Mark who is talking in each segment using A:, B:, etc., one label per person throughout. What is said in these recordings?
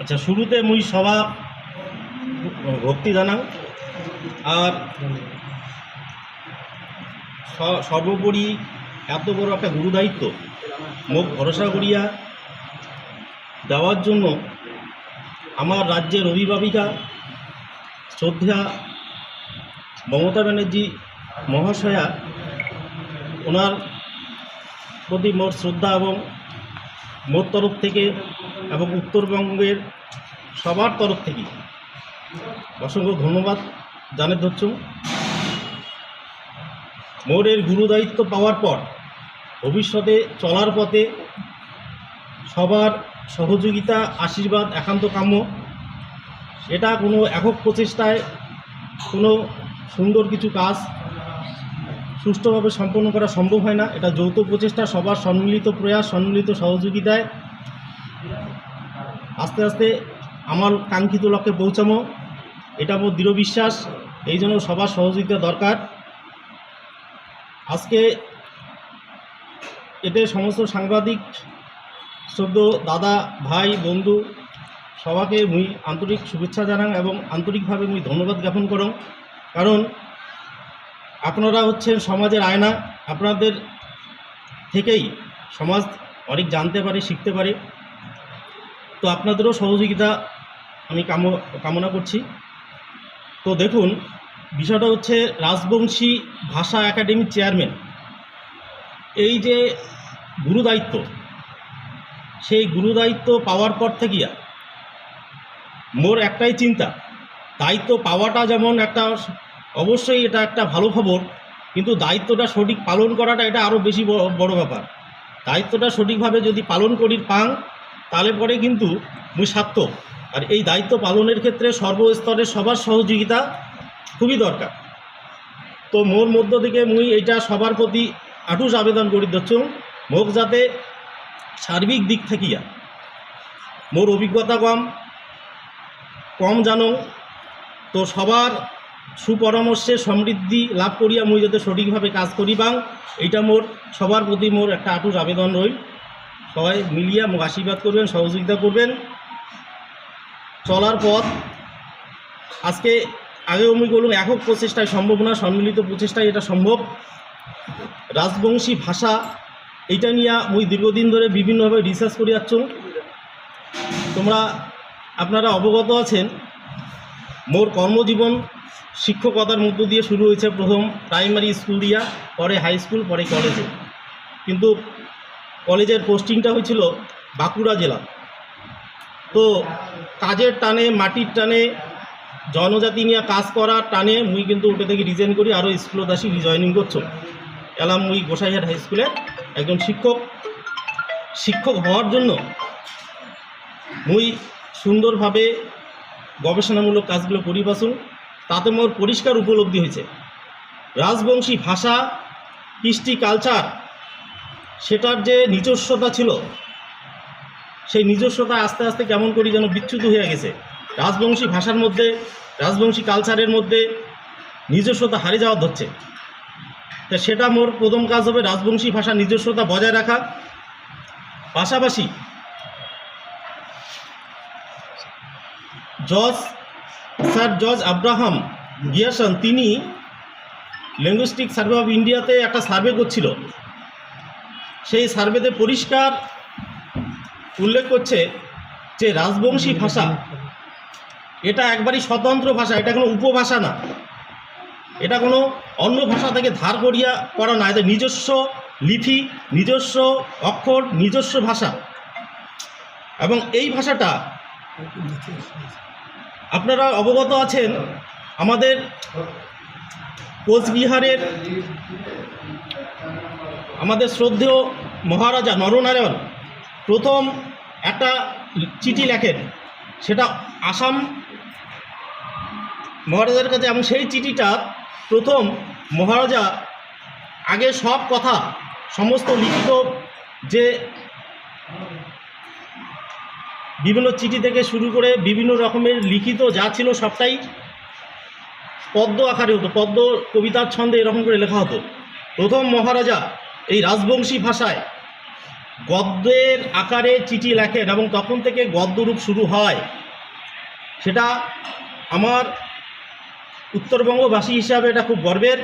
A: আচ্ছা শুরুতে মুই সভা ভক্তি জানাং। আর সর্বোপরি এত বড় একটা গুরু দায়িত্ব মুখ ভরসা করিয়া দেওয়ার জন্য আমার রাজ্যের অভিভাবিকা শ্রদ্ধা মমতা ব্যানার্জি মহাশয়া, ওনার প্রতি মোর শ্রদ্ধা এবং মোর তরফ থেকে এবং উত্তরবঙ্গের সবার তরফ থেকে অসংখ্য ধন্যবাদ জানে ধরছ মোর এর গুরু পাওয়ার পর ভবিষ্যতে চলার পথে সবার সহযোগিতা, আশীর্বাদ, একান্ত কাম্য এটা কোনো একক প্রচেষ্টায় কোনো সুন্দর কিছু কাজ সুষ্ঠুভাবে সম্পন্ন করা সম্ভব হয় না। এটা যৌথ প্রচেষ্টা, সবার সম্মিলিত প্রয়াস, সম্মিলিত সহযোগিতায়। আস্তে আস্তে আমার কাঙ্ক্ষিত লক্ষ্যে পৌঁছামো এটা আমার দৃঢ় বিশ্বাস, এই জন্য সবার সহযোগিতা দরকার। আজকে এতে সমস্ত সাংবাদিক, শ্রদ্ধ দাদা, ভাই, বন্ধু, সবাকে মুই আন্তরিক শুভেচ্ছা জানাং এবং আন্তরিকভাবে মুই ধন্যবাদ জ্ঞাপন করং। কারণ আপনারা হচ্ছেন সমাজের আয়না। আপনাদের থেকেই সমাজ অনেক জানতে পারে, শিখতে পারে। তো আপনাদেরও সহযোগিতা আমি কাম, কামনা করছি। তো দেখুন, বিষয়টা হচ্ছে রাজবংশী ভাষা একাডেমির চেয়ারম্যান। এই যে গুরুদায়িত্ব, সেই গুরুদায়িত্ব পাওয়ার পর থেকেই মোর একটাই চিন্তা, দায়িত্ব পাওয়াটা যেমন একটা অবশ্যই এটা একটা ভালো খবর, কিন্তু দায়িত্বটা সঠিক পালন করাটা এটা আরও বেশি বড় ব্যাপার। দায়িত্বটা সঠিকভাবে যদি পালন করি পাং, তাহলে পরে কিন্তু মুই সার্থক। আর এই দায়িত্ব পালনের ক্ষেত্রে সর্বস্তরের সবার সহযোগিতা খুবই দরকার। তো মোর মধ্য থেকে মুই এটা সবার প্রতি আটুস আবেদন করি দিচ্ছ মোক যাতে সার্বিক দিক থাকিয়া মোর অভিজ্ঞতা কম কম জানো, তো সবার সুপরামর্শে সমৃদ্ধি লাভ করিয়া মুই যাতে সঠিকভাবে কাজ করি পাং এইটা মোর, সবার প্রতি মোর একটা আটুস আবেদন রইল। সবাই মিলিয়া মোক আশীর্বাদ করবেন, সহযোগিতা করবেন। চলার পথ। আজকে আগেও মুই বলুন একক প্রচেষ্টায় সম্ভব না, সম্মিলিত প্রচেষ্টায় এটা সম্ভব। রাজবংশী ভাষা, এইটা নিয়ে মুই দীর্ঘদিন ধরে বিভিন্নভাবে রিসার্চ করে যাচ্ছ তোমরা, আপনারা অবগত আছেন, মোর কর্মজীবন শিক্ষকতার মধ্য দিয়ে শুরু হয়েছে প্রথম প্রাইমারি স্কুল দিয়া, পরে হাই স্কুল, পরে কলেজে। কিন্তু কলেজের পোস্টিংটা হয়েছিল বাঁকুড়া জেলা। তো কাজের টানে, মাটির টানে, জনজাতি নিয়ে কাজ করার টানে মুই কিন্তু ওটা থেকে রিজাইন করি, আরও স্কুলত আসি রিজয়নিং করছ। এলাম মুই গোসাইহাট হাই স্কুলে একজন শিক্ষক। শিক্ষক হওয়ার জন্য মুই সুন্দরভাবে গবেষণামূলক কাজগুলো করি পাসুন তাতে মোর পরিষ্কার উপলব্ধি হয়েছে। রাজবংশী ভাষা, কৃষ্টি কালচার, সেটার যে নিজস্বতা ছিল, সেই নিজস্বতা আস্তে আস্তে কেমন করি যেন বিচ্যুত হয়ে গেছে। রাজবংশী ভাষার মধ্যে, রাজবংশী কালচারের মধ্যে নিজস্বতা হারিয়ে যাওয়া ধরছে। তা সেটা মোর প্রথম কাজ হবে রাজবংশী ভাষা নিজস্বতা বজায় রাখা। পাশাপাশি জজ স্যার জজ আব্রাহাম গিয়াসন, তিনি ল্যাঙ্গুইস্টিক সার্ভে অফ ইন্ডিয়াতে একটা সার্ভে করছিল। সেই সার্ভেতে পরিষ্কার উল্লেখ করছে যে রাজবংশী ভাষা, এটা একবারই স্বতন্ত্র ভাষা, এটা কোনো উপভাষা না। এটা কোনো অন্য ভাষা থেকে ধার করিয়া করা না, এটা নিজস্ব লিপি, নিজস্ব অক্ষর, নিজস্ব ভাষা। এবং এই ভাষাটা আপনারা অবগত আছেন, আমাদের কোচবিহারের আমাদের শ্রদ্ধেয় মহারাজা নরনারায়ণ প্রথম একটা চিঠি লেখেন, সেটা আসাম মহারাজার কাছে, এবং সেই চিঠিটা প্রথম মহারাজা আগে সব কথা, সমস্ত লিখিত যে বিভিন্ন চিঠি থেকে শুরু করে বিভিন্ন রকমের লিখিত যা ছিল সবটাই পদ্ম আকারে হতো, পদ্ম কবিতার ছন্দে এরকম করে লেখা হতো। প্রথম মহারাজা এই রাজবংশী ভাষায় গদ্যের আকারে চিঠি লেখেন এবং তখন থেকে গদ্যরূপ শুরু হয়। সেটা আমার উত্তরবঙ্গবাসী হিসাবে এটা খুব গর্বের।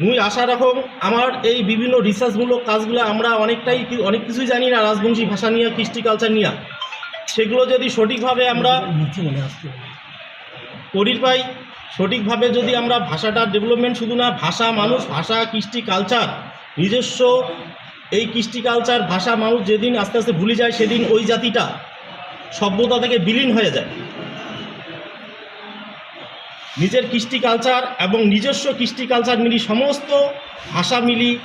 A: মুই আশা রাখুন আমার এই বিভিন্ন রিসার্চমূলক কাজগুলো আমরা অনেকটাই অনেক কিছুই জানি না রাজবংশী ভাষা নিয়ে, কৃষ্টি কালচার নিয়ে। সেগুলো যদি সঠিকভাবে আমরা করির পাই, সঠিকভাবে যদি আমরা ভাষাটার ডেভেলপমেন্ট শুধু না, ভাষা মানুষ, ভাষা, কৃষ্টি কালচার নিজস্ব এই কৃষ্টি কালচার ভাষা মানুষ যেদিন আস্তে আস্তে ভুলে যায়, সেদিন ওই জাতিটা সভ্যতা থেকে বিলীন হয়ে যায়। নিজের কৃষ্টি কালচার এবং নিজস্ব কৃষ্টি কালচার মিলি সমস্ত ভাষা মিলি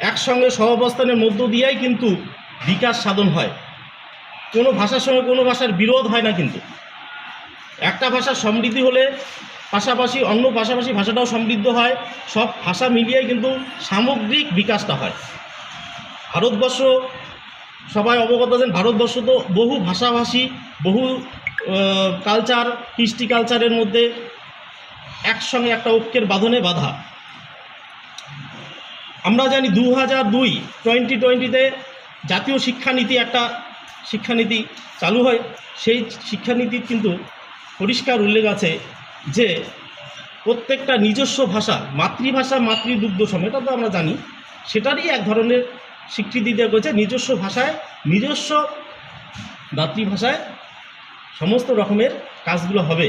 A: একসঙ্গে সহাবস্থানের মধ্য দিয়েই কিন্তু বিকাশ সাধন হয়। কোনো ভাষার সঙ্গে কোনো ভাষার বিরোধ হয় না কিন্তু। একটা ভাষার সমৃদ্ধি হলে পাশাপাশি অন্য পাশাপাশি ভাষাটাও সমৃদ্ধ হয়, সব ভাষা মিলিয়ে কিন্তু সামগ্রিক বিকাশটা হয়। ভারতবর্ষ, সবাই অবগত আছেন, ভারতবর্ষ তো বহু ভাষাভাষী, বহু কালচার কৃষ্টি কালচারের মধ্যে একসঙ্গে একটা ঐক্যের বাঁধনে বাধা। আমরা জানি দু হাজার দুই টোয়েন্টি টোয়েন্টিতে জাতীয় শিক্ষানীতি একটা শিক্ষানীতি চালু হয়। সেই শিক্ষানীতির কিন্তু পরিষ্কার উল্লেখ আছে যে প্রত্যেকটা নিজস্ব ভাষা, মাতৃভাষা, মাতৃদুগ্ধ এটা তো আমরা জানি, সেটারই এক ধরনের স্বীকৃতি দেওয়া হয়েছে নিজস্ব ভাষায়, নিজস্ব মাতৃভাষায় সমস্ত রকমের কাজগুলো হবে।